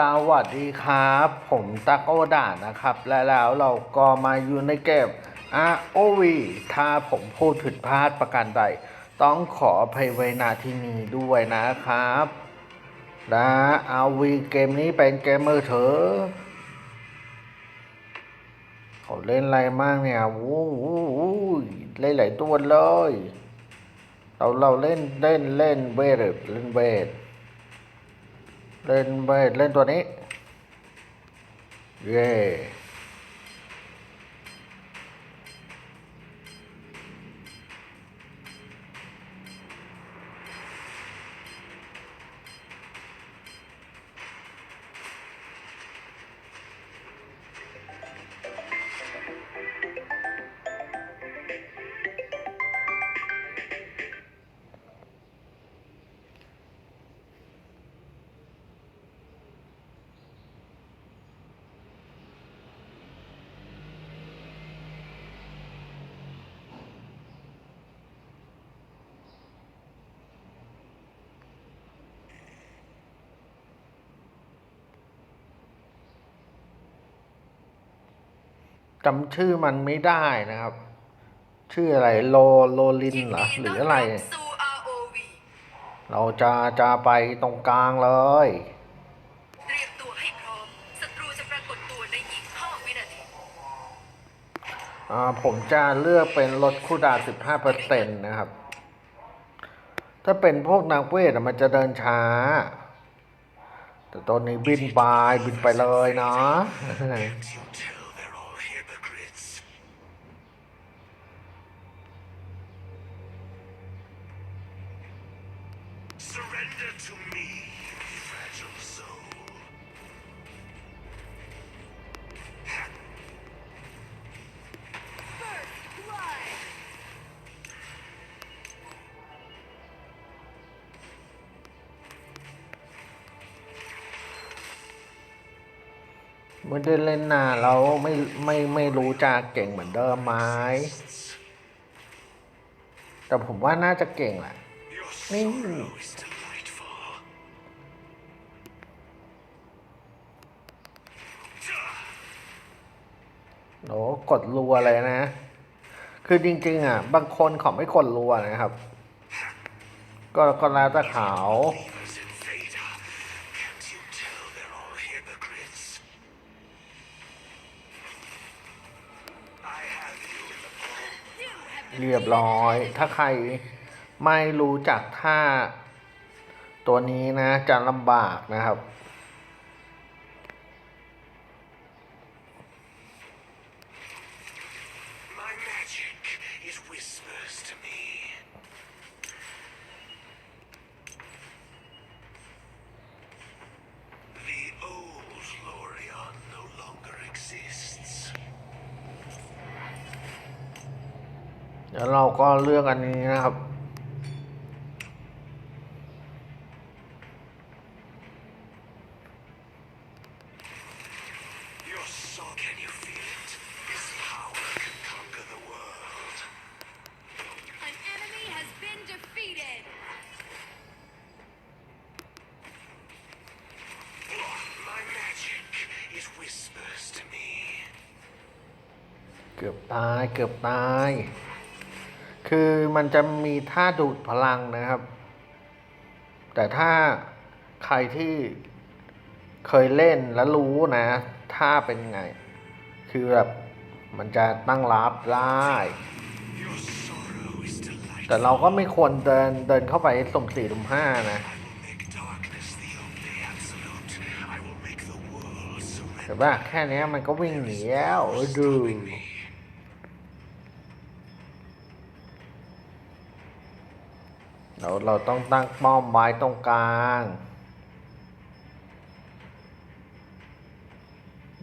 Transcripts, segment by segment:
สวัสดีครับ ผมตักโอดานะครับ และแล้วเราก็มาอยู่ในเกม ROV ถ้าผมพูดผิดพลาดประการใด ต้องขออภัยไว้ณที่นี้ด้วยนะครับและ ROV เกมนี้เป็นเกมมือถือเขาเล่นอะไรมากเนี่ยวู้วู้เล่นหลายตัวเลย เราเราเล่นเล่นเล่นเวทเล่นเวท เล่นไปเล่นตัวนี้ เย่ จำชื่อมันไม่ได้นะครับ ชื่ออะไรโลโลลินเหรอหรืออะไรสู่ ROV เราจะจะไปตรงกลางเลยเตรียมตัวให้พร้อมศัตรูจะปรากฏตัวในอีก5วินาทีอ่าผมจะเลือกเป็นลดคู่ดาว15%นะครับ ถ้าเป็นพวกนางเวทอะมันจะเดินช้า แต่ตอนนี้บินไปบินไปเลยเนาะ Surrender to me, fragile soul. ไม่ได้เล่นนานเราไม่ไม่ไม่รู้จะเก่งเหมือนเดิมไหมแต่ผมว่าน่าจะเก่งแหละ นี่ โหกดรัวเลยนะ คือจริงๆอะ บางคนเขาไม่กดรัวนะครับ ก็ก็แล้วแต่เขาเรียบร้อย ถ้าใคร ไม่รู้จักท่าตัวนี้นะจะลำบากนะครับ My magic is whispers to me. The old Lorion no longer exists. เดี๋ยวเราก็เลือกอันนี้นะครับ เกือบตายเกือบตาย คือมันจะมีท่าดูดพลังนะครับ แต่ถ้าใครที่เคยเล่นแล้วรู้นะท่าเป็นไง คือแบบมันจะตั้งรับได้ แต่เราก็ไม่ควรเดินเดินเข้าไปสุ่มสี่สุ่มห้านะ Make darkness the only absolute. I will make the world แต่ surrender. ว่าแค่นี้มันก็วิ่งหนีแล้วดู เราเราต้องตั้งป้อมไว้ตรงกลาง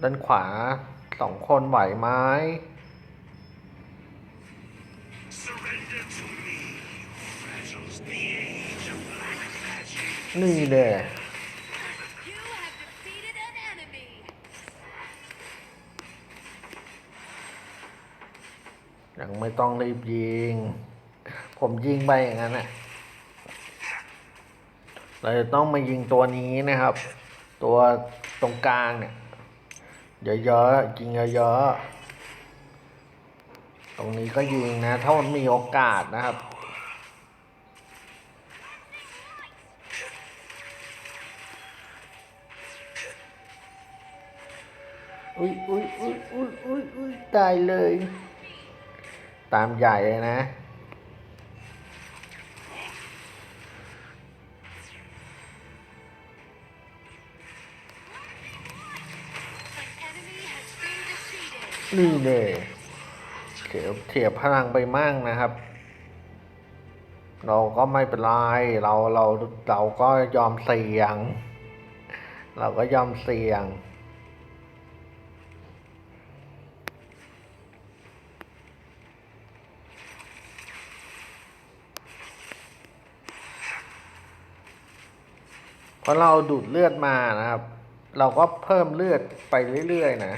ด้านขวาสองคนไหวไหม Surrender to me, you fragiles. The age of black magic. นี่เลย You have defeated an enemy ยังไม่ต้องรีบยิง ผมยิงไปอย่างนั้นน่ะ เราจะต้องมายิงตัวนี้นะครับ ตัวตรงกลางเนี่ยเยอะๆยิงเยอะๆตรงนี้ก็ยิงนะ ถ้ามันมีโอกาสนะครับอุ้ยอุ้ยอุ้ยอุ้ยอุ้ยอุ้ยตายเลย ตามใหญ่เลยนะ นี่เลยเถียบเถียบพลังไปมั่งนะครับ เราก็ไม่เป็นไรเราเราเราก็ยอมเสี่ยง เราก็ยอมเสี่ยงเพราะเราดูดเลือดมานะครับ เราก็เพิ่มเลือดไปเรื่อยๆนะ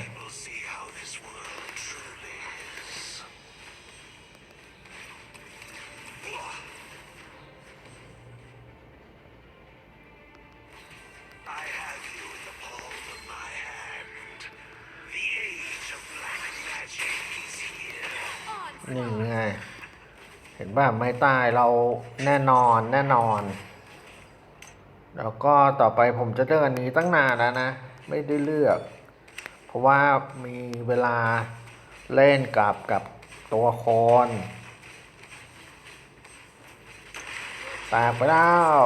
แบบไม่ตายเราแน่นอนแน่นอน แล้วก็ต่อไปผมจะเลือกอันนี้ตั้งนานแล้วนะ ไม่ได้เลือก เพราะว่ามีเวลาเล่นกับกับตัวโคนแตกไปแล้ว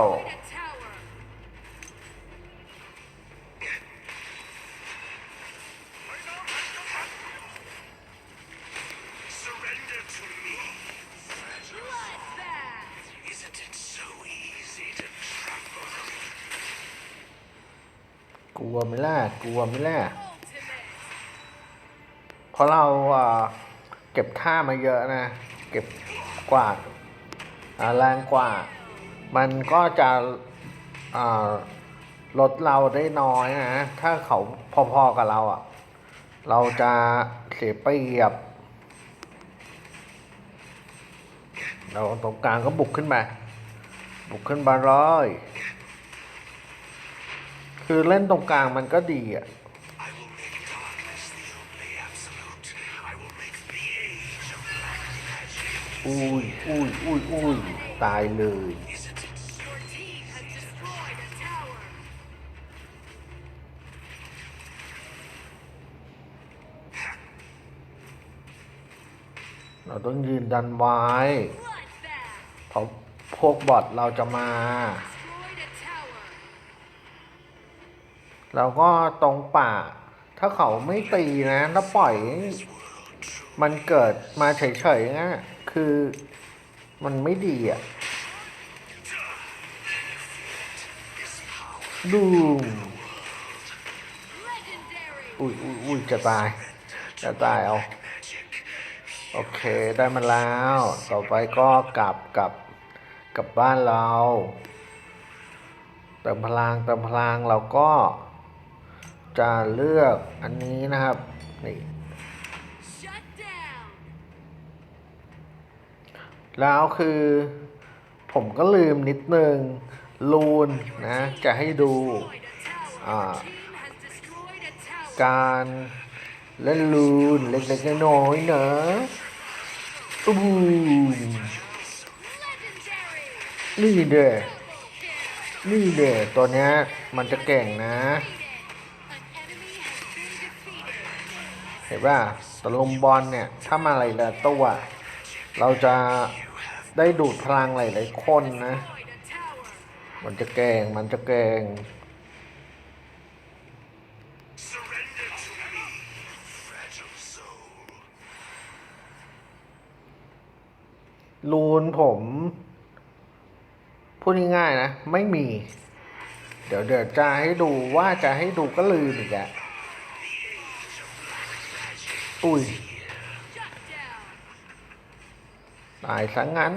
Surrender to me, fragile soul. Isn't it so easy to trample? กลัวไหมล่ะกลัวไหมล่ะเพราะเราเก็บท่ามาเยอะนะ เก็บกว่าแรงกว่า มันก็จะลดเราได้น้อยนะ ถ้าเขาพอๆกับเราอะ เราจะเสียเปรียบ เราตรงกลางก็บุกขึ้นมา บุกขึ้นมาเลย คือเล่นตรงกลางมันก็ดีอะ I will make darkness the only absolute. I will make the age of black magic. อุ้ยอุ้ยอุ้ยอุ้ยตายเลย Isn't it so Your team has destroyed a tower. เราต้องยืนดันไว้ Bloodbath เพราะพวกบอทเราจะมา เราก็ตรงป่า ถ้าเขาไม่ตีนะแล้วปล่อย มันเกิดมาเฉยๆนะคือมันไม่ดีอะดูมอุ้ยอุ้ยอุ้ยจะตาย จะตายเอา โอเคได้มาแล้ว ต่อไปก็กลับกลับกลับบ้านเรา เติมพลังเติมพลังเราก็ จะเลือกอันนี้นะครับนี่แล้วคือผมก็ลืมนิดนึงลูนนะ จะให้ดูการเล่นลูนเล็กๆน้อยๆนะอู้นี่เด้นี่เด้ตัวเนี้ยมันจะเก่งนะ เห็นป่ะตะลุมบอลเนี่ยถ้ามาหลายๆตัวเราจะได้ดูดพลังหลายๆคนนะ มันจะเก่งมันจะเก่งลูนผมพูดง่ายๆนะ ไม่มี เดี๋ยวเดี๋ยวจะให้ดูว่าจะให้ดูก็ลืมอีกอะ อุ้ย ตายซะงั้น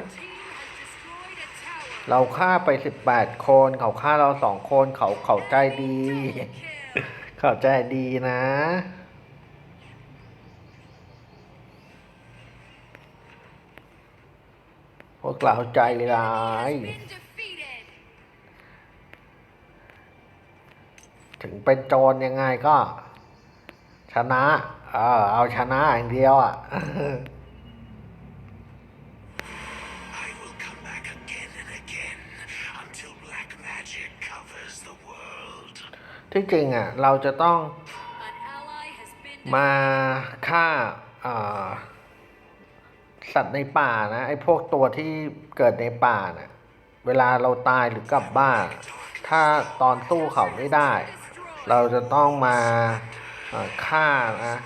เราฆ่าไปสิบแปดคน เขาฆ่าเราสองคนเขาเขาใจดี เขาใจดีนะพวกเราใจร้ายถึงเป็นโจรยังไงก็ ชนะเออเอาชนะอย่างเดียวอะ I will come back again and again until black magic covers the world. ที่จริงอะ เราจะต้อง An ally has been มาฆ่าเอ่อสัตว์ในป่านะ ไอ้พวกตัวที่เกิดในป่าน่ะเวลาเราตายหรือกลับบ้าน ถ้าตอนสู้เขาไม่ได้ เราจะต้องมา เอ่อฆ่านะ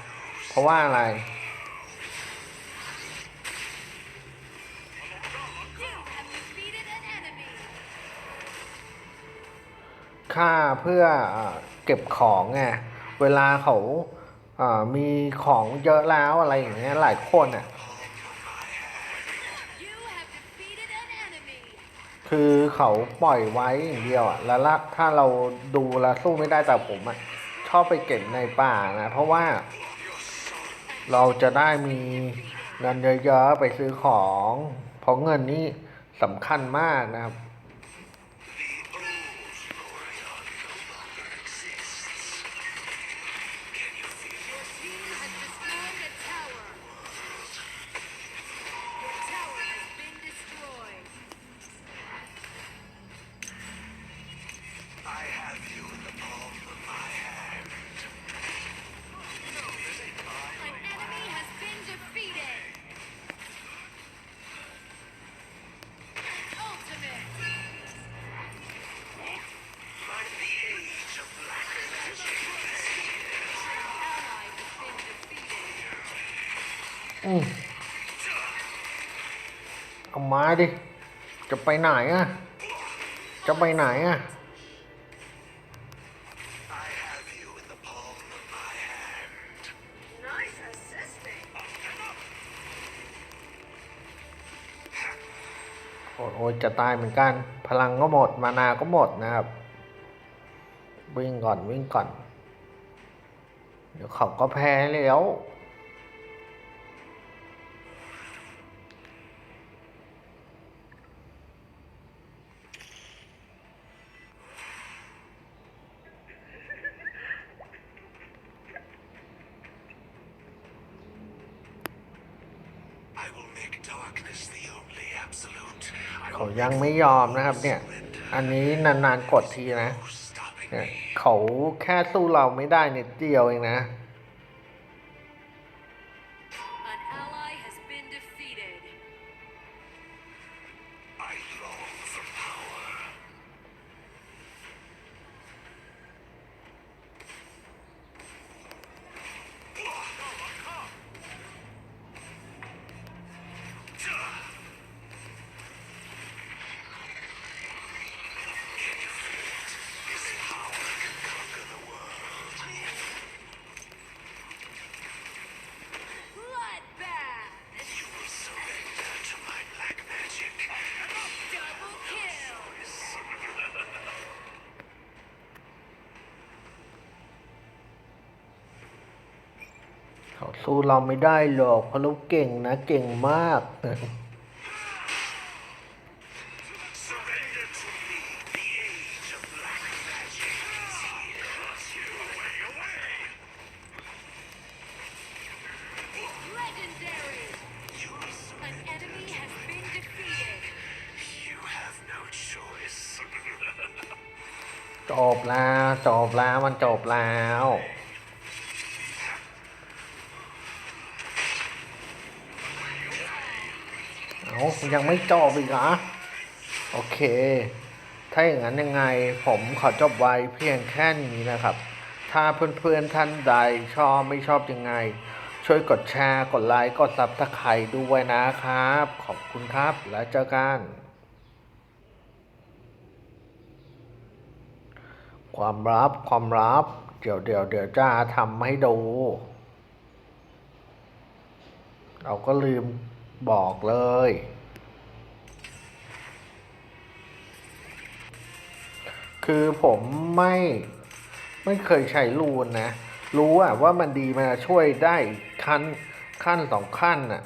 เพราะว่าอะไร You have defeated an enemy. ฆ่าเพื่อเอ่อเก็บของไงเวลาเขาเอ่อมีของเยอะแล้วอะไรอย่างเงี้ยหลายคนอะคือเขาปล่อยไว้อย่างเดียวอะแล้วถ้าเราดูแลสู้ไม่ได้แต่ผมอะ ชอบไปเก็บในป่านะ เพราะว่า เราจะได้มีเงินเยอะๆไปซื้อของ เพราะเงินนี่สำคัญมากนะครับ เอาไม้ดิ จะไปไหนอะ จะไปไหนอะโอ้โอ้ยจะตายเหมือนกัน พลังก็หมด มานาก็หมดนะครับ วิ่งก่อนวิ่งก่อน เดี๋ยวเขาก็แพ้แล้ว เขา will ยังไม่ยอมนะครับเนี่ย อันนี้นานๆกดทีนะ no stopping เนี่ย me. เขาแค่สู้เราไม่ได้นิดเดียวเองนะ เขาสู้เราไม่ได้หรอกเพราะเราเก่งนะเก่งมาก Surrender to me. The age of black magic is here. Away, away. Legendary. You will An enemy has been defeated. You have no choice. จบแล้วจบแล้วมันจบแล้ว เอายังไม่จบอีกเหรอโอเค ถ้าอย่างนั้นยังไงผมขอจบไว้เพียงแค่นี้นะครับ ถ้าเพื่อนๆท่านใดชอบไม่ชอบยังไง ช่วยกดแชร์ กดไลค์ กดซับสไครต์ด้วยนะครับ ขอบคุณครับแล้วเจอกันความลับความลับ เดี๋ยวเดี๋ยวเดี๋ยวจะทำให้ดู เราก็ลืม บอกเลย คือผมไม่ไม่เคยใช้รูนนะ รู้อะว่ามันดีมาช่วยได้ขั้นขั้นสองขั้นอะ